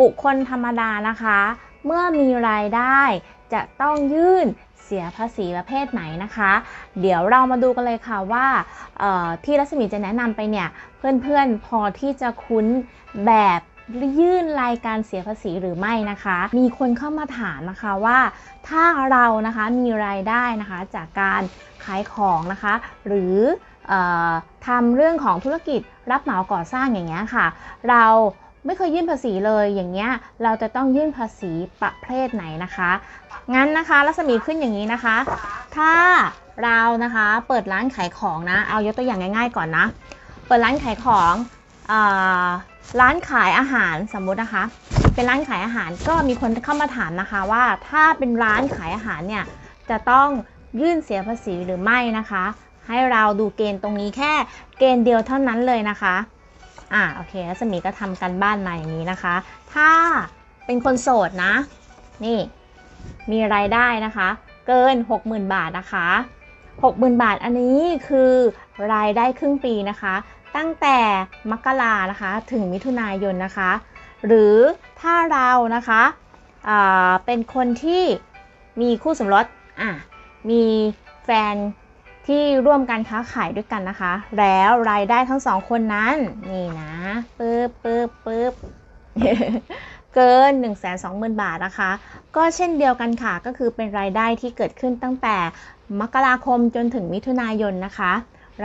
บุคคลธรรมดานะคะ เมื่อมีรายได้จะต้องยื่นเสียภาษีประเภทไหนนะคะ เดี๋ยวเรามาดูกันเลยค่ะว่าที่รัศมีจะแนะนำไปเนี่ยเพื่อนๆพอที่จะคุ้นแบบยื่นรายการเสียภาษีหรือไม่นะคะ มีคนเข้ามาถามนะคะว่า ถ้าเรานะคะมีรายได้นะคะจากการขายของนะคะ หรือออทำเรื่องของธุรกิจรับเหมาก่อสร้างอย่างเงี้ยค่ะ เรา ไม่เคยยื่นภาษีเลยอย่างเงี้ยเราจะต้องยื่นภาษีประเภทไหนนะคะ งั้นนะคะรัศมีขึ้นอย่างนี้นะคะ ถ้าเรานะคะเปิดร้านขายของนะ เอายกตัวอย่างง่าย ๆก่อนนะ เปิดร้านขายของร้านขายอาหารสมมุตินะคะ เป็นร้านขายอาหารก็มีคนเข้ามาถามนะคะว่าถ้าเป็นร้านขายอาหารเนี่ยจะต้องยื่นเสียภาษีหรือไม่นะคะ ให้เราดูเกณฑ์ตรงนี้แค่เกณฑ์เดียวเท่านั้นเลยนะคะ อ่าโอเครัศมีก็ทำกันบ้านมาอย่างนี้นะคะ ถ้าเป็นคนโสดนะ นี่ มีรายได้นะคะ เกิน 60,000 บาทนะคะ 60,000 บาทอันนี้คือรายได้ครึ่งปีนะคะ ตั้งแต่มกรานะคะถึงมิถุนายนนะคะ หรือถ้าเรานะคะเป็นคนที่มีคู่สมรสอะมีแฟน ที่ร่วมกันค้าขายด้วยกันนะคะ แล้วรายได้ทั้งสองคนนั้น นี่นะปึ๊บปึ๊บปึ๊บเกิน 1 2 0 0 0 0 บาทนะคะ ก็เช่นเดียวกันค่ะ ก็คือเป็นรายได้ที่เกิดขึ้นตั้งแต่มกราคมจนถึงมิถุนายนนะคะ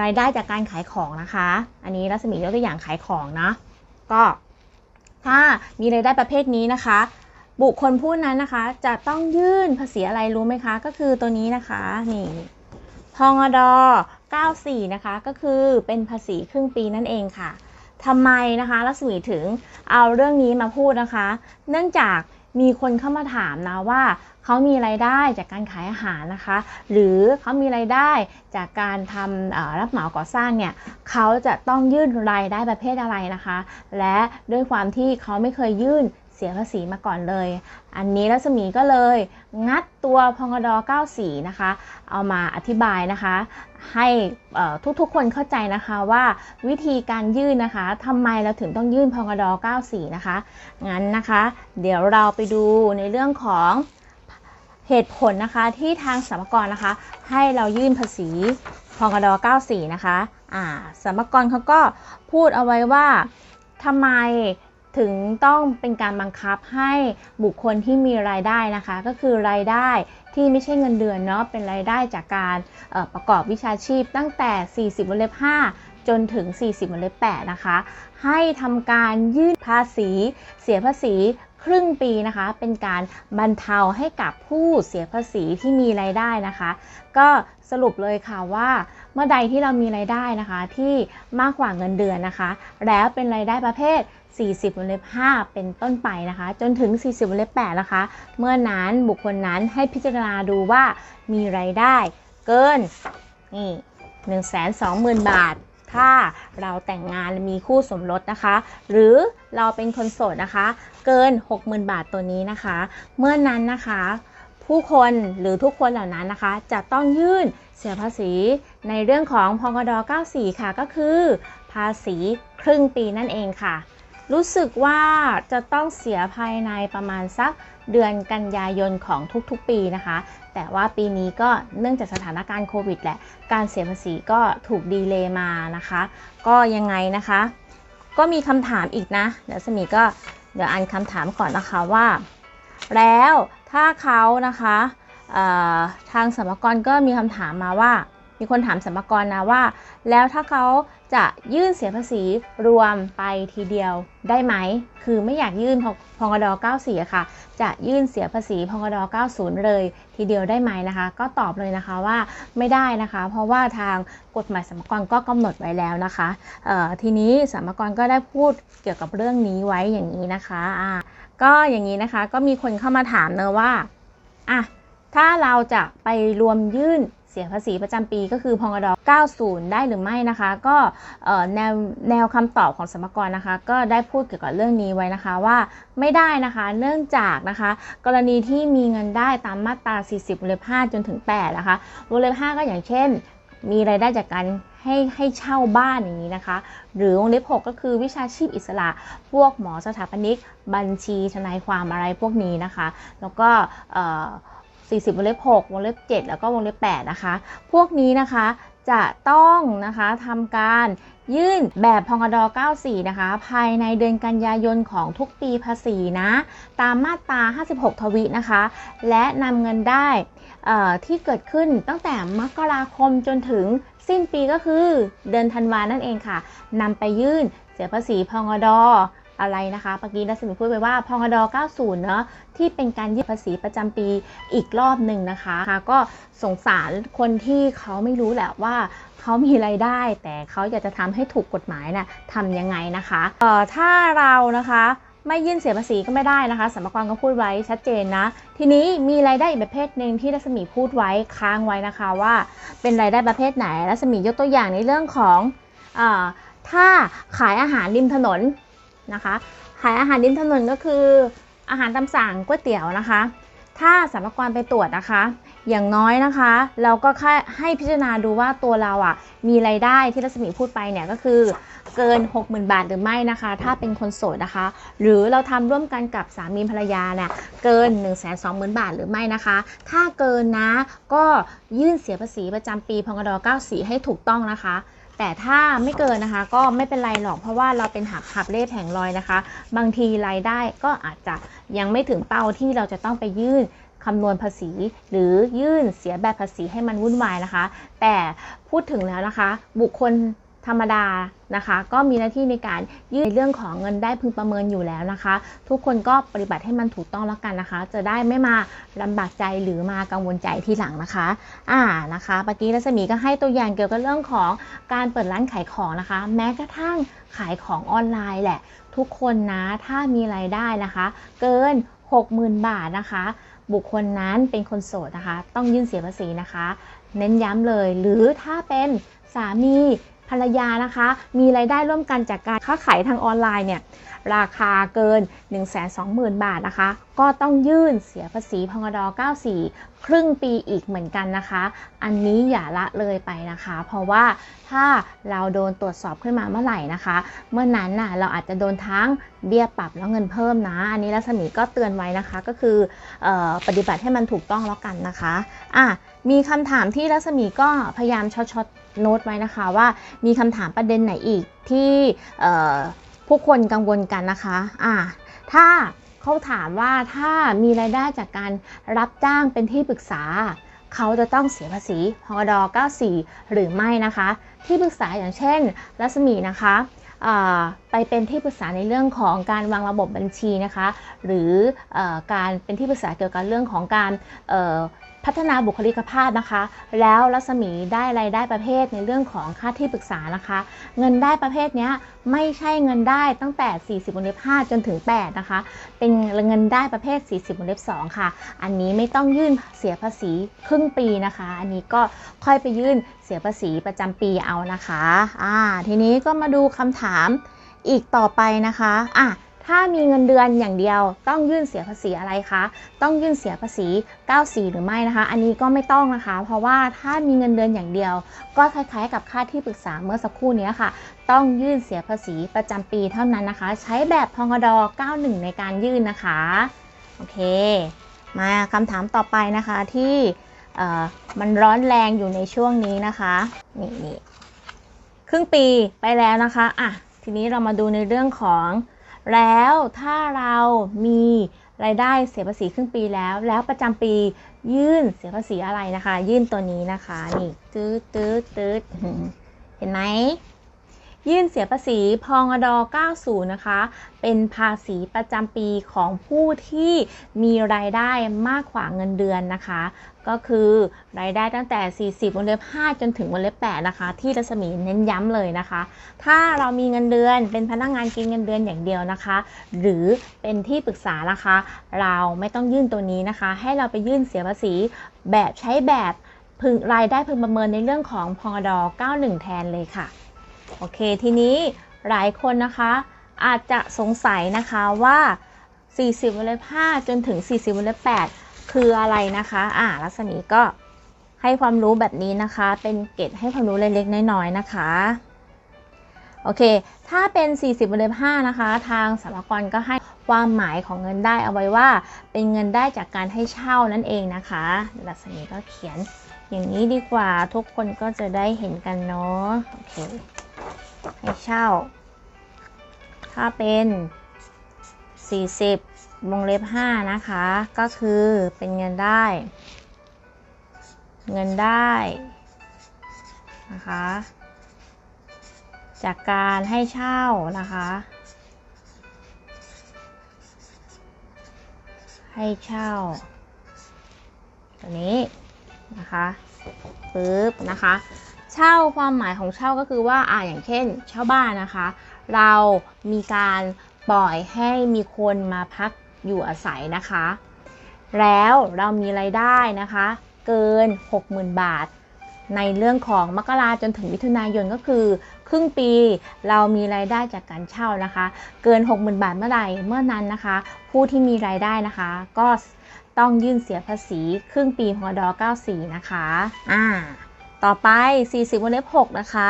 รายได้จากการขายของนะคะ อันนี้รัศมียกตัวอย่างขายของนะก็ถ้ามีรายได้ประเภทนี้นะคะ บุคคลผู้นั้นนะคะ จะต้องยื่นภาษีอะไรรู้ไหมคะ ก็คือตัวนี้นะคะนี่ พงด94 นะคะ ก็คือเป็นภาษีครึ่งปีนั่นเองค่ะทำไมนะคะรัศมีถึงเอาเรื่องนี้มาพูดนะคะ เนื่องจากมีคนเข้ามาถามนะว่าเขามีรายได้จากการขายอาหารนะคะ หรือเขามีรายได้จากการทำรับเหมาก่อสร้างเนี่ยเขาจะต้องยื่นรายได้ประเภทอะไรนะคะ และด้วยความที่เขาไม่เคยยื่น เสียภาษีมาก่อนเลย อันนี้รัศมีก็เลยงัดตัวพงด94 นะคะ เอามาอธิบายนะคะ ให้ทุกๆคนเข้าใจนะคะว่าวิธีการยื่นนะคะทำไมเราถึงต้องยื่นพงด94 นะคะ งั้นนะคะ เดี๋ยวเราไปดูในเรื่องของเหตุผลนะคะที่ทางสมกรนะคะ ให้เรายื่นภาษีพงด94 นะคะ อ่าสมกรเขาก็พูดเอาไว้ว่าทำไม ถึงต้องเป็นการบังคับให้บุคคลที่มีรายได้นะคะ ก็คือรายได้ที่ไม่ใช่เงินเดือนเนาะเป็นรายได้จากการประกอบวิชาชีพตั้งแต่ 40วงเล็บ5จนถึง 40วงเล็บ8นะคะ ให้ทำการยื่นภาษี เสียภาษีครึ่งปีนะคะ เป็นการบรรเทาให้กับผู้เสียภาษีที่มีรายได้นะคะ ก็สรุปเลยค่ะว่า มื่อใดที่เรามีรายได้นะคะ ที่มากกว่าเงินเดือนนะคะ แล้วเป็นรายได้ประเภท 40วงเล็บ5เป็นต้นไปนะคะ จนถึง 40วงเล็บ8นะคะ เมื่อนั้นบุคคลนั้นให้พิจารณาดูว่ามีรายได้เกินนี่120,000 บาท ถ้าเราแต่งงานมีคู่สมรสนะคะ หรือเราเป็นคนโสดนะคะ เกิน 60,000 บาทตัวนี้นะคะ เมื่อนั้นนะคะ ผู้คนหรือทุกคนเหล่านั้นนะคะ จะต้องยื่นเสียภาษีในเรื่องของพกด94 ค่ะ ก็คือ ภาษีครึ่งปีนั่นเองค่ะ รู้สึกว่าจะต้องเสียภายในประมาณสักเดือนกันยายนของทุกๆปีนะคะ แต่ว่าปีนี้ก็เนื่องจากสถานการณ์โควิดแหละ การเสียภาษีก็ถูกดีเลย์มานะคะ ก็ยังไงนะคะ ก็มีคำถามอีกนะ เดี๋ยวสมีก็เดี๋ยวอ่านคำถามก่อนนะคะว่า แล้ว ถ้าเขานะคะทางสมกรก็มีคำถามมาว่า มีคนถามสมกรนะว่า แล้วถ้าเขาจะยื่นเสียภาษีรวมไปทีเดียวได้ไหม คือไม่อยากยื่นพพงด94ค่ะ จะยื่นเสียภาษีพงด90 เลยทีเดียวได้ไหมนะคะ ก็ตอบเลยนะคะว่าไม่ได้นะคะ เพราะว่าทางกฎหมายสมกรก็กำหนดไว้แล้วนะคะทีนี้สมกรก็ได้พูดเกี่ยวกับเรื่องนี้ไว้อย่างนี้นะคะ ก็อย่างนี้นะคะก็มีคนเข้ามาถามเนอะว่าอะถ้าเราจะไปรวมยื่นเสียภาษีประจำปีก็คือพงด90 ได้หรือไม่นะคะ ก็แนวแนวคำตอบของสมกรนะคะ ก็ได้พูดเกี่ยวกับเรื่องนี้ไว้นะคะว่าไม่ได้นะคะเนื่องจากนะคะ กรณีที่มีเงินได้ตามมาตรา 40วงเล็บ5จนถึง8นะคะวงเล็บ5ก็อย่างเช่น มีรายได้จากการให้ให้เช่าบ้านอย่างนี้นะคะ หรือวงเล็บ6ก็คือวิชาชีพอิสระ พวกหมอสถาปนิก บัญชีทนายความอะไรพวกนี้นะคะ แล้วก็เอ่อ40วงเล็บ6วงเล็บ 7 แล้วก็วงเล็บ8นะคะ พวกนี้นะคะจะต้องนะคะทำการยื่นแบบพงด94 นะคะ ภายในเดือนกันยายนของทุกปีภาษีนะ ตามมาตรา 56 ทวินะคะ และนำเงินได้ ที่เกิดขึ้นตั้งแต่มกราคมจนถึงสิ้นปีก็คือเดือนธันวานั่นเองค่ะนำไปยื่นเสียภาษีพงดอะไรนะคะเมื่อกี้รัศมีพูดไปว่าพงด90 เนาะที่เป็นการยื่นภาษีประจำปีอีกรอบหนึ่งนะคะคะก็สงสารคนที่เขาไม่รู้แหละว่าเขามีไรายได้ แต่เขาอยากจะทำให้ถูกกฎหมายนะ่ะทำยังไงนะคะเอ่อถ้าเรานะคะ ไม่ยื่นเสียภาษีก็ไม่ได้นะคะสัมภารก็พูดไว้ชัดเจนนะ ทีนี้มีรายได้อีกประเภทหนึ่งที่รัศมีพูดไว้ค้างไว้นะคะว่า เป็นรายได้ประเภทไหนรัศมียกตัวอย่างในเรื่องของอถ้าขายอาหารริมถนนนะคะ ขายอาหารริมถนนก็คืออาหารตามสั่งก๋วยเตี๋ยวนะคะ ถ้าสัมภารไปตรวจนะคะ อย่างน้อยนะคะ เราก็แค่ให้พิจารณาดูว่าตัวเราอะ มีรายได้ที่รัศมีพูดไปเนี่ยก็คือเกิน 60,000 บาทหรือไม่นะคะ ถ้าเป็นคนโสดนะคะ หรือเราทำร่วมกันกับสามีภรรยาเนี่ยเกิน 1 2 0 0 0 0 บาทหรือไม่นะคะ ถ้าเกินนะก็ยื่นเสียภาษีประจำปีพงด94 ให้ถูกต้องนะคะแต่ถ้าไม่เกินนะคะก็ไม่เป็นไรหรอกเพราะว่าเราเป็นหักหับเล่แผงลอยนะคะ บางทีรายได้ก็อาจจะยังไม่ถึงเป้าที่เราจะต้องไปยื่น คำนวณภาษี หรือยื่นเสียแบบภาษีให้มันวุ่นวายนะคะ แต่พูดถึงแล้วนะคะ บุคคลธรรมดานะคะ ก็มีหน้าที่ในการยื่นเรื่องของเงินได้พึงประเมินอยู่แล้วนะคะ ทุกคนก็ปฏิบัติให้มันถูกต้องแล้วกันนะคะ จะได้ไม่มาลำบากใจหรือมากังวลใจทีหลังนะคะ อ่านะคะเมื่อกี้รัศมีก็ให้ตัวอย่างเกี่ยวกับเรื่องของการเปิดร้านขายของนะคะ แม้กระทั่งขายของออนไลน์แหละ ทุกคนนะถ้ามีรายได้นะคะ เกิน 60,000 บาทนะคะ บุคคลนั้นเป็นคนโสดนะคะ ต้องยื่นเสียภาษีนะคะ เน้นย้ำเลย หรือถ้าเป็นสามี ภรรยานะคะ มีรายได้ร่วมกันจากการค้าขายทางออนไลน์เนี่ยราคาเกิน 120,000 บาทนะคะ ก็ต้องยื่นเสียภาษีพงด94 ครึ่งปีอีกเหมือนกันนะคะ อันนี้อย่าละเลยไปนะคะ เพราะว่าถ้าเราโดนตรวจสอบขึ้นมาเมื่อไหร่นะคะ เมื่อนั้นน่ะเราอาจจะโดนทั้งเบี้ยปรับแล้วเงินเพิ่มนะ อันนี้รัศมีก็เตือนไว้นะคะ ก็คือออปฏิบัติให้มันถูกต้องแล้วกันนะคะ อะ มีคำถามที่รัศมีก็พยายามช็อต โน้ตไว้นะคะว่ามีคำถามประเด็นไหนอีกที่ผู้คนกังวลกันนะคะอ่าถ้าเขาถามว่าถ้ามีรายได้จากการรับจ้างเป็นที่ปรึกษา เขาจะต้องเสียภาษีพกด94 หรือไม่นะคะ ที่ปรึกษาอย่างเช่น รัศมีนะคะไปเป็นที่ปรึกษาในเรื่องของการวางระบบบัญชีนะคะ หรืออการเป็นที่ปรึกษาเกี่ยวกับเรื่องของการ พัฒนาบุคลิกภาพนะคะ แล้วรัศมีได้รายได้ประเภทในเรื่องของค่าที่ปรึกษานะคะ เงินได้ประเภทนี้ไม่ใช่เงินได้ตั้งแต่ 40วงเล็บ5จนถึง 8 นะคะ เป็นเงินได้ประเภท 40วงเล็บ2ค่ะ อันนี้ไม่ต้องยื่นเสียภาษีครึ่งปีนะคะ อันนี้ก็ค่อยไปยื่นเสียภาษีประจำปีเอานะคะอ่าทีนี้ก็มาดูคำถามอีกต่อไปนะคะอะ ถ้ามีเงินเดือนอย่างเดียว ต้องยื่นเสียภาษีอะไรคะ ต้องยื่นเสียภาษี 94 หรือไม่นะคะ อันนี้ก็ไม่ต้องนะคะ เพราะว่าถ้ามีเงินเดือนอย่างเดียว ก็คล้ายๆ กับค่าที่ปรึกษาเมื่อสักครู่นี้ค่ะ ต้องยื่นเสียภาษีประจำปีเท่านั้นนะคะ ใช้แบบพงด91 ในการยื่นนะคะ โอเค มาคำถามต่อไปนะคะที่มันร้อนแรงอยู่ในช่วงนี้นะคะนี่นี่ครึ่งปีไปแล้วนะคะอะทีนี้เรามาดูในเรื่องของ แล้วถ้าเรามีรายได้เสียภาษีครึ่งปีแล้ว แล้วประจำปียื่นเสียภาษีอะไรนะคะ ยื่นตัวนี้นะคะ นี่ตืดตืดตืดเห็นไหม ยื่นเสียภาษีพงด90 นะคะ เป็นภาษีประจำปีของผู้ที่มีรายได้มากกว่าเงินเดือนนะคะ ก็คือรายได้ตั้งแต่ 40วงเล็บ 5 จนถึงวงเล็บ 8 นะคะ ที่รัศมีเน้นย้ำเลยนะคะ ถ้าเรามีเงินเดือนเป็นพนักงานกินเงินเดือนอย่างเดียวนะคะ หรือเป็นที่ปรึกษานะคะ เราไม่ต้องยื่นตัวนี้นะคะ ให้เราไปยื่นเสียภาษีแบบใช้แบบพึงรายได้พึงประเมินในเรื่องของพงด91 แทนเลยค่ะ โอเค ทีนี้หลายคนนะคะ อาจจะสงสัยนะคะว่า 40วงเล็บ5จนถึง 40วงเล็บ8คืออะไรนะคะอ่ารัศมีก็ให้ความรู้แบบนี้นะคะ เป็นเกร็ดให้ความรู้เล็กๆน้อยๆนะคะโอเค ถ้าเป็น 40วงเล็บ5นะคะ ทางสรรพากรก็ให้ความหมายของเงินได้เอาไว้ว่า เป็นเงินได้จากการให้เช่านั่นเองนะคะลักษณะก็เขียนอย่างนี้ดีกว่าทุกคนก็จะได้เห็นกันเนาะโอเค ให้เช่า ถ้าเป็น 40วงเล็บ5นะคะ ก็คือเป็นเงินได้ เงินได้นะคะ จากการให้เช่านะคะ ให้เช่า ตัวนี้นะคะปึ๊บนะคะ เช่าความหมายของเช่าก็คือว่าอ่าอย่างเช่น เช่าบ้านนะคะ เรามีการปล่อยให้มีคนมาพักอยู่อาศัยนะคะ แล้วเรามีรายได้นะคะ เกิน 60,000 บาท ในเรื่องของมกราจนถึงมิถุนายนก็คือ ครึ่งปีเรามีรายได้จากการเช่านะคะ เกิน 60,000 บาทเมื่อใดเมื่อนั้นนะคะ ผู้ที่มีรายได้นะคะ ก็ต้องยื่นเสียภาษีครึ่งปีพด94 นะคะ อ่า ต่อไป 40วงเล็บ6นะคะ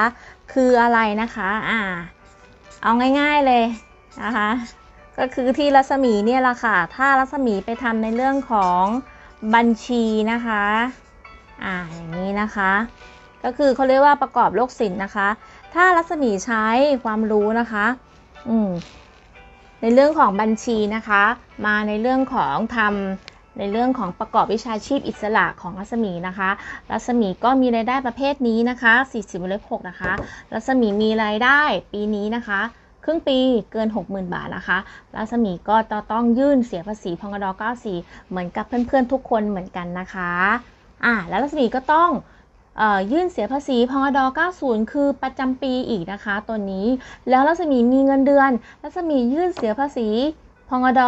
คืออะไรนะคะอ่าเอาง่ายๆเลยนะคะ ก็คือที่รัศมีเนี่ยแหละค่ะ ถ้ารัศมีไปทำในเรื่องของบัญชีนะคะอ่าอย่างนี้นะคะ ก็คือเขาเรียกว่าประกอบโลกศิลป์นะคะ ถ้ารัศมีใช้ความรู้นะคะอืมในเรื่องของบัญชีนะคะ มาในเรื่องของทำ ในเรื่องของประกอบวิชาชีพอิสระของรัศมีนะคะ รัศมีก็มีรายได้ประเภทนี้นะคะ 40วงเล็บ6นะคะ รัศมีมีรายได้ปีนี้นะคะ ครึ่งปีเกิน 60,000 บาทนะคะ รัศมีก็ต้องยื่นเสียภาษีพงด94 เหมือนกับเพื่อนๆทุกคนเหมือนกันนะคะอ่าแล้วรัศมีก็ต้องเอ่อยื่นเสียภาษีพงด90 คือประจำปีอีกนะคะ ตัวนี้ แล้วรัศมีมีเงินเดือน รัศมียื่นเสียภาษีพงด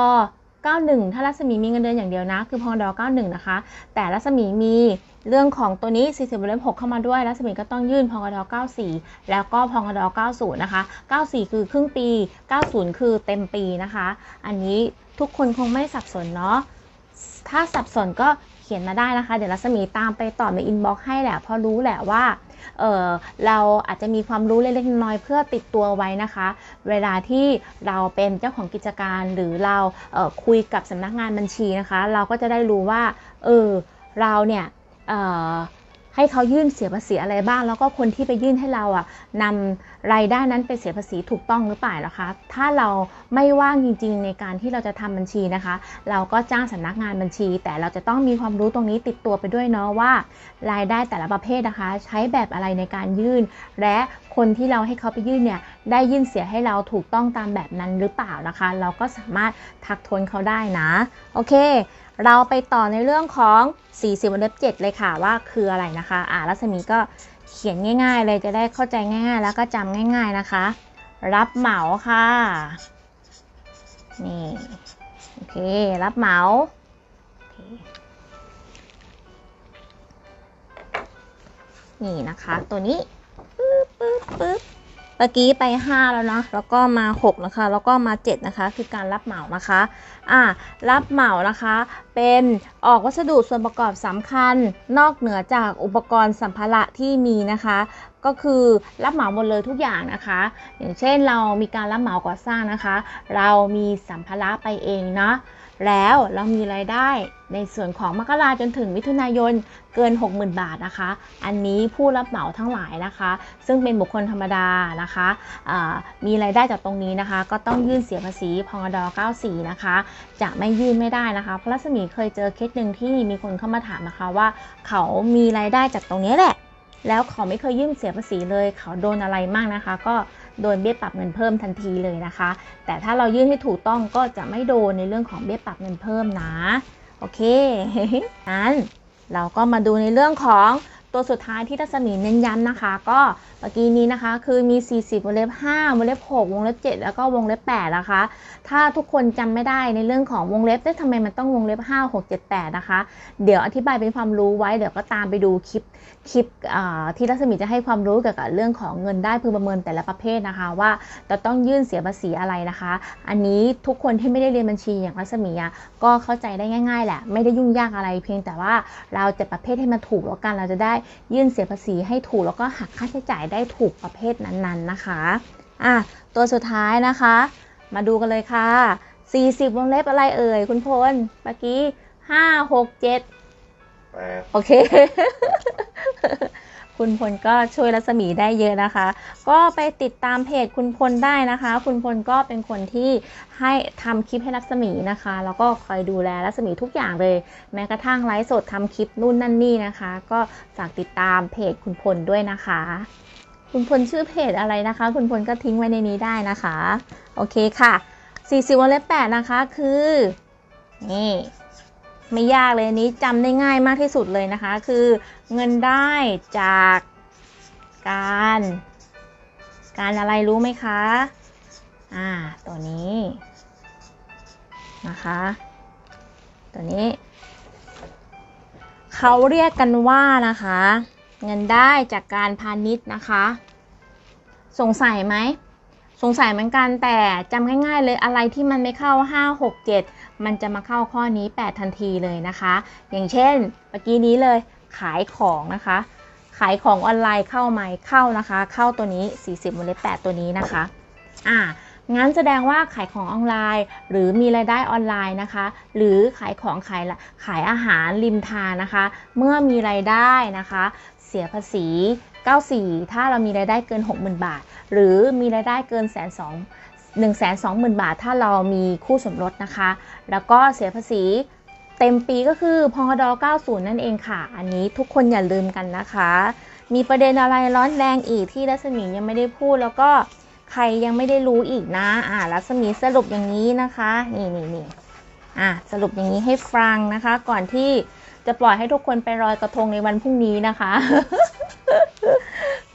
91 ถ้ารัศมีมีเงินเดือนอย่างเดียวนะ คือพงดอ91 นะคะ แต่รัศมีมีเรื่องของตัวนี้ 40วงเล็บ6เข้ามาด้วย รัศมีก็ต้องยื่นพองด94 แล้วก็พองด90 นะคะ 94 คือครึ่งปี 90 คือเต็มปีนะคะ อันนี้ทุกคนคงไม่สับสนเนาะ ถ้าสับสนก็เขียนมาได้นะคะ เดี๋ยวรัศมีตามไปตอบในอินบ็อกซ์ให้แหละ เพราะรู้แหละว่า เเราอาจจะมีความรู้เล็กๆน้อยๆเพื่อติดตัวไว้นะคะ เวลาที่เราเป็นเจ้าของกิจการหรือเราเคุยกับสำนักงานบัญชีนะคะ เราก็จะได้รู้ว่า เออ เราเนี่ยเให้เขายื่นเสียภาษีอะไรบ้าง แล้วก็คนที่ไปยื่นให้เราอะนำรายได้นั้นไปเสียภาษีถูกต้องหรือเปล่านะคะ ถ้าเราไม่ว่างจริง ๆ ในการที่เราจะทำบัญชีนะคะ เราก็จ้างสำนักงานบัญชี แต่เราจะต้องมีความรู้ตรงนี้ติดตัวไปด้วยเนาะว่า รายได้แต่ละประเภทนะคะ ใช้แบบอะไรในการยื่น และคนที่เราให้เขาไปยื่นเนี่ยได้ยื่นเสียให้เราถูกต้องตามแบบนั้นหรือเปล่านะคะ เราก็สามารถทักทวนเขาได้นะ โอเค เราไปต่อในเรื่องของ 40วงเล็บ7เลยค่ะว่าคืออะไรนะคะ อ่ารัศมีก็เขียนง่าย ๆ เลยจะได้เข้าใจง่าย ๆ แล้วก็จำง่าย ๆนะคะ รับเหมาค่ะ นี่ โอเค รับเหมาโอเคนี่นะคะ ตัวนี้ปึ๊บปึ๊บปึ๊บ เมื่อกี้ไป 5 แล้วนะแล้วก็มา 6 นะคะ แล้วก็มา 7 นะคะ คือการรับเหมานะคะอ่ารับเหมานะคะ เป็นออกวัสดุส่วนประกอบสำคัญ นอกเหนือจากอุปกรณ์สัมภาระที่มีนะคะ ก็คือรับเหมาหมดเลยทุกอย่างนะคะ อย่างเช่นเรามีการรับเหมาก่อสร้างนะคะ เรามีสัมภาระไปเองเนาะ แล้วเรามีรายได้ในส่วนของมกราจนถึงมิถุนายนเกิน 60,000 บาทนะคะ อันนี้ผู้รับเหมาทั้งหลายนะคะ ซึ่งเป็นบุคคลธรรมดานะคะมีรายได้จากตรงนี้นะคะ ก็ต้องยื่นเสียภาษีพงด94 นะคะ จะไม่ยื่นไม่ได้นะคะ เพราะรัศมีเคยเจอเคสหนึ่งที่มีคนเข้ามาถามนะคะว่าเขามีรายได้จากตรงนี้แหละ แล้วเขาไม่เคยยื่นเสียภาษีเลย เขาโดนอะไรมากนะคะ ก็ โดนเบี้ยปรับเงินเพิ่มทันทีเลยนะคะ แต่ถ้าเรายื่นให้ถูกต้องก็จะไม่โดนในเรื่องของเบี้ยปรับเงินเพิ่มนะ โอเคนั้นเราก็มาดูในเรื่องของตัวสุดท้ายที่รัศมีเน้นย้ำนะคะ ก็ เมื่อกี้นี้นะคะคือมี 40 วงเล็บ 5 วงเล็บ 6 วงเล็บ 7 แล้วก็วงเล็บ 8 นะคะ ถ้าทุกคนจำไม่ได้ในเรื่องของวงเล็บได้ทำไมมันต้องวงเล็บ 5 6 7 8 นะคะ เดี๋ยวอธิบายเป็นความรู้ไว้ เดี๋ยวก็ตามไปดูคลิปคลิปที่รัศมีจะให้ความรู้เกี่ยวกับเรื่องของเงินได้พึงประเมินแต่ละประเภทนะคะ ว่าจะต้องยื่นเสียภาษีอะไรนะคะ อันนี้ทุกคนที่ไม่ได้เรียนบัญชีอย่างรัศมีก็เข้าใจได้ง่ายๆแหละไม่ได้ยุ่งยากอะไรเพียงแต่ว่าเราจะประเภทให้มันถูกแล้วกันเราจะได้ยื่นเสียภาษีให้ถูกแล้วก็หักค่าใช้จ่ายได้ถูกประเภทนั้นๆนะคะอะตัวสุดท้ายนะคะ มาดูกันเลยค่ะ 40 วงเล็บอะไรเอ่ย คุณพลเมื่อกี้ 5 6 7แปดโอเค คุณพลก็ช่วยรัศมีได้เยอะนะคะ ก็ไปติดตามเพจคุณพลได้นะคะ คุณพลก็เป็นคนที่ให้ทำคลิปให้รัศมีนะคะ แล้วก็คอยดูแลรัศมีทุกอย่างเลย แม้กระทั่งไลฟ์สดทำคลิปนู่นนั่นนี่นะคะ ก็ฝากติดตามเพจคุณพลด้วยนะคะ คุณพลชื่อเพจอะไรนะคะ คุณพลก็ทิ้งไว้ในนี้ได้นะคะ โอเคค่ะ 40วงเล็บ8นะคะคือนี่ไม่ยากเลยนนี้จำได้ง่ายมากที่สุดเลยนะคะ คือเงินได้จากการ การอะไรรู้ไหมคะ อ่า ตัวนี้นะคะ ตัวนี้ เขาเรียกกันว่านะคะ เงินได้จากการพาณิชย์นะคะ สงสัยไหม สงสัยเหมือนกันแต่จำง่าย ๆ เลยอะไรที่มันไม่เข้า 5 6 7 มันจะมาเข้าข้อนี้ 8 ทันทีเลยนะคะ อย่างเช่นเมื่อกี้นี้เลยขายของนะคะ ขายของออนไลน์เข้าไหมเข้านะคะ เข้าตัวนี้ 40วงเล็บ8ตัวนี้นะคะ อ่า งั้นแสดงว่าขายของออนไลน์ หรือมีรายได้ออนไลน์นะคะ หรือขายของขายขายอาหารริมทางนะคะ เมื่อมีรายได้นะคะ เสียภาษี 94 ถ้าเรามีรายได้เกิน 60,000 บาท หรือมีรายได้เกินแสนสองหนึ่งแสนสองหมื่นบาท ถ้าเรามีคู่สมรสนะคะ แล้วก็เสียภาษีเต็มปีก็คือพงด90 นั่นเองค่ะ อันนี้ทุกคนอย่าลืมกันนะคะ มีประเด็นอะไรร้อนแรงอีกที่รัศมียังไม่ได้พูดแล้วก็ ใครยังไม่ได้รู้อีกนะอ่ารัศมีสรุปอย่างนี้นะคะ นี่นี่นี่อ่าสรุปอย่างนี้ให้ฟังนะคะ ก่อนที่จะปล่อยให้ทุกคนไปลอยกระทงในวันพรุ่งนี้นะคะ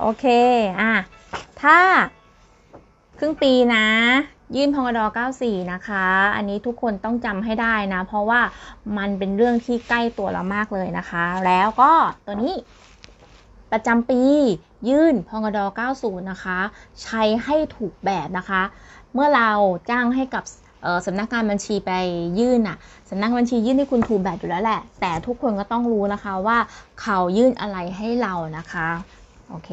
โอเคอะถ้าครึ่งปีนะ ยื่นพงด94 นะคะ อันนี้ทุกคนต้องจำให้ได้นะ เพราะว่ามันเป็นเรื่องที่ใกล้ตัวเรามากเลยนะคะ แล้วก็ตัวนี้ ประจำปี ยื่นพงด90 นะคะ ใช้ให้ถูกแบบนะคะ เมื่อเราจ้างให้กับสำนักงานบัญชีไปยื่นน่ะสำนักบัญชียื่นให้คุณถูกแบบอยู่แล้วแหละ แต่ทุกคนก็ต้องรู้นะคะว่าเขายื่นอะไรให้เรานะคะ โอเค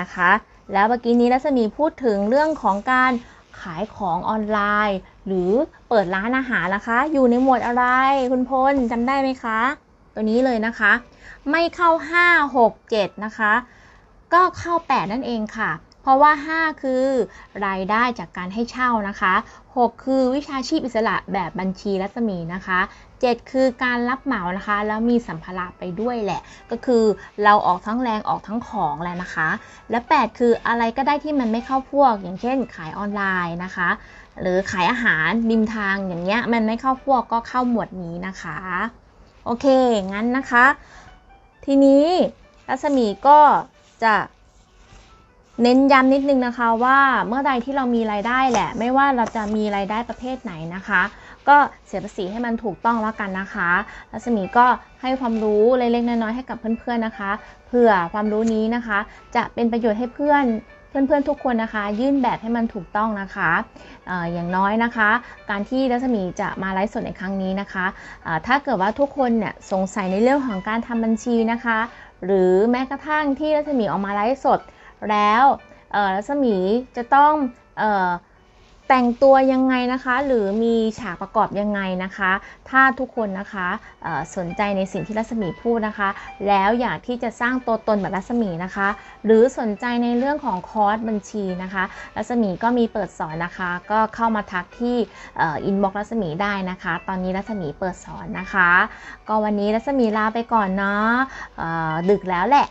นะคะ แล้วเมื่อกี้นี้รัศมีพูดถึงเรื่องของการขายของออนไลน์ หรือเปิดร้านอาหารนะคะ อยู่ในหมวดอะไร คุณพลจำได้ไหมคะ ตัวนี้เลยนะคะ ไม่เข้า 5 6 7 นะคะ ก็เข้า 8 นั่นเองค่ะ เพราะว่า 5 คือรายได้จากการให้เช่านะคะ 6 คือวิชาชีพอิสระแบบบัญชีรัศมีนะคะ 7 คือการรับเหมานะคะ แล้วมีสัมภาระไปด้วยแหละ ก็คือเราออกทั้งแรงออกทั้งของแหละนะคะ และ 8 คืออะไรก็ได้ที่มันไม่เข้าพวก อย่างเช่น ขายออนไลน์นะคะ หรือขายอาหารริมทางอย่างเงี้ยมันไม่เข้าพวกก็เข้าหมวดนี้นะคะ โอเค งั้นนะคะ ทีนี้รัศมีก็จะเน้นย้ำนิดนึงนะคะว่าเมื่อใดที่เรามีรายได้แหละ ไม่ว่าเราจะมีรายได้ประเภทไหนนะคะ ก็เสียภาษีให้มันถูกต้องแล้วกันนะคะ รัศมีก็ให้ความรู้เล็กๆน้อยๆให้กับเพื่อนๆนะคะ เผื่อความรู้นี้นะคะ จะเป็นประโยชน์ให้เพื่อน เพื่อนๆทุกคนนะคะ ยื่นแบบให้มันถูกต้องนะคะออย่างน้อยนะคะ การที่รัศมีจะมาไลฟ์สดในครั้งนี้นะคะถ้าเกิดว่าทุกคนเนี่ยสงสัยในเรื่องของการทำบัญชีนะคะ หรือแม้กระทั่งที่รัศมีออกมาไลฟ์สดแล้วรัศมีจะต้องออ แต่งตัวยังไงนะคะ หรือมีฉากประกอบยังไงนะคะ ถ้าทุกคนนะคะสนใจในสิ่งที่รัศมีพูดนะคะ แล้วอยากที่จะสร้างตัวตนแบบรัศมีนะคะ หรือสนใจในเรื่องของคอร์สบัญชีนะคะ รัศมีก็มีเปิดสอนนะคะ ก็เข้ามาทักที่อินบ็อกรัศมีได้นะคะ ตอนนี้รัศมีเปิดสอนนะคะ ก็วันนี้รัศมีลาไปก่อนเนาะดึกแล้วแหละ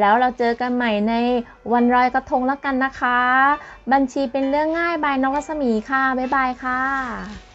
แล้วเราเจอกันใหม่ในวันลอยกระทงแล้วกันนะคะ บัญชีเป็นเรื่องง่ายบายน้องรัศมีค่ะ บ๊ายบายค่ะ